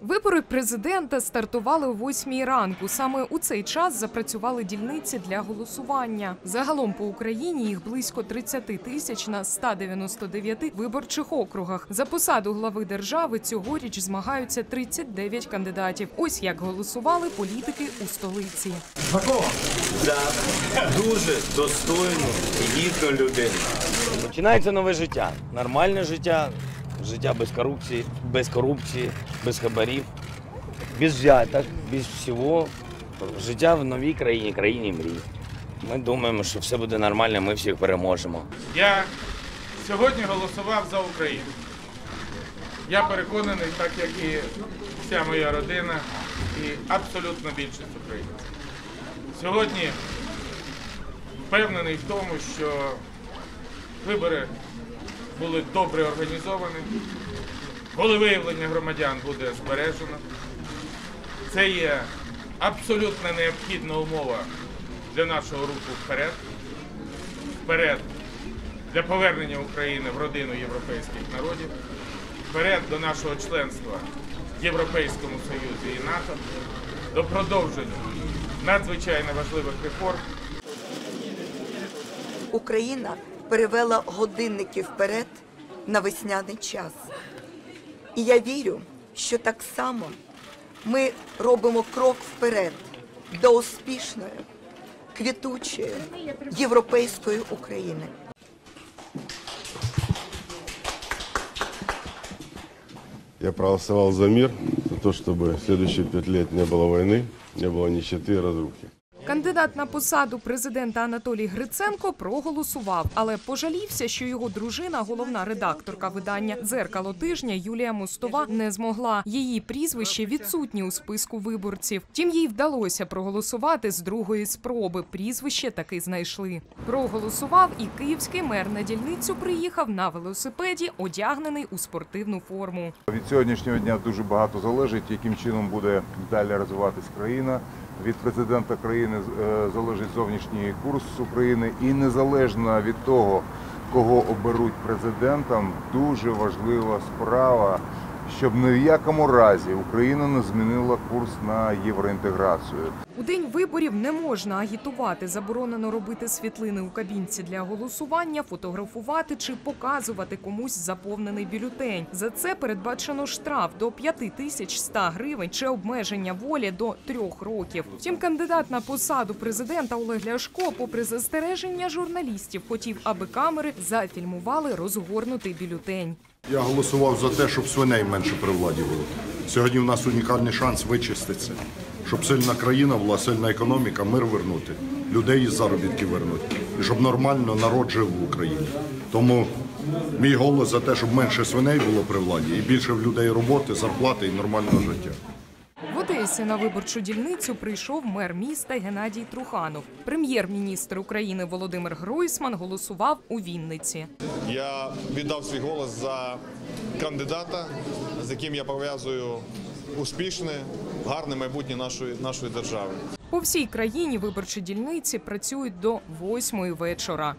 Вибори президента стартували о 8 ранку. Саме у цей час запрацювали дільниці для голосування. Загалом по Україні їх близько 30 тисяч на 199 виборчих округах. За посаду глави держави цьогоріч змагаються 39 кандидатів. Ось як голосували політики у столиці. за дуже достойну і гідну людину. Починається нове життя. Нормальне життя, життя без корупції, без корупції, без хабарів, без взяток, без всього. Життя в новій країні, країні мрій. Ми думаємо, що все буде нормально, ми всіх переможемо. Я сьогодні голосував за Україну. Я переконаний, так як і вся моя родина, і абсолютно більшість українців. Сьогодні впевнений в тому, що вибори були добре організовані, волевиявлення громадян буде збережено. Це є абсолютно необхідна умова для нашого руху вперед. Вперед для повернення України в родину європейських народів, вперед до нашого членства в Європейському Союзі і НАТО, до продовження надзвичайно важливих реформ. Україна перевела годинники вперед на весняний час. І я вірю, що так само ми робимо крок вперед до успішної, квітучої європейської України. Я проголосовал за мир, за то, чтобы следующие пять лет не было войны, не было нищеты и разрухи. Кандидат на посаду президента Анатолій Гриценко проголосував, але пожалівся, що його дружина, головна редакторка видання Дзеркало тижня Юлія Мостова, не змогла. Її прізвище відсутні у списку виборців. Втім, їй вдалося проголосувати з другої спроби. Прізвище таки знайшли. Проголосував і київський мер на дільницю приїхав на велосипеді, одягнений у спортивну форму. Від сьогоднішнього дня дуже багато залежить, яким чином буде далі розвиватись країна. Від президента країни е, залежить зовнішній курс України, і незалежно від того, кого оберуть президентом, дуже важлива справа, щоб ні в якому разі Україна не змінила курс на євроінтеграцію. У день виборів не можна агітувати. Заборонено робити світлини у кабінці для голосування, фотографувати чи показувати комусь заповнений бюлетень. За це передбачено штраф до 5100 гривень чи обмеження волі до трьох років. Втім, кандидат на посаду президента Олег Ляшко, попри застереження журналістів, хотів, аби камери зафільмували розгорнутий бюлетень. Я голосував за те, щоб свиней менше при владі було. Сьогодні в нас унікальний шанс вичиститися, щоб сильна країна була, сильна економіка, мир вернути, людей із заробітків вернути, і щоб нормально народ жив в Україні. Тому мій голос за те, щоб менше свиней було при владі і більше в людей роботи, зарплати і нормального життя. В Одесі на виборчу дільницю прийшов мер міста Геннадій Труханов. Прем'єр-міністр України Володимир Гройсман голосував у Вінниці. Я віддав свій голос за кандидата, з яким я пов'язую успішне, гарне майбутнє нашої, нашої держави. По всій країні виборчі дільниці працюють до восьмої вечора.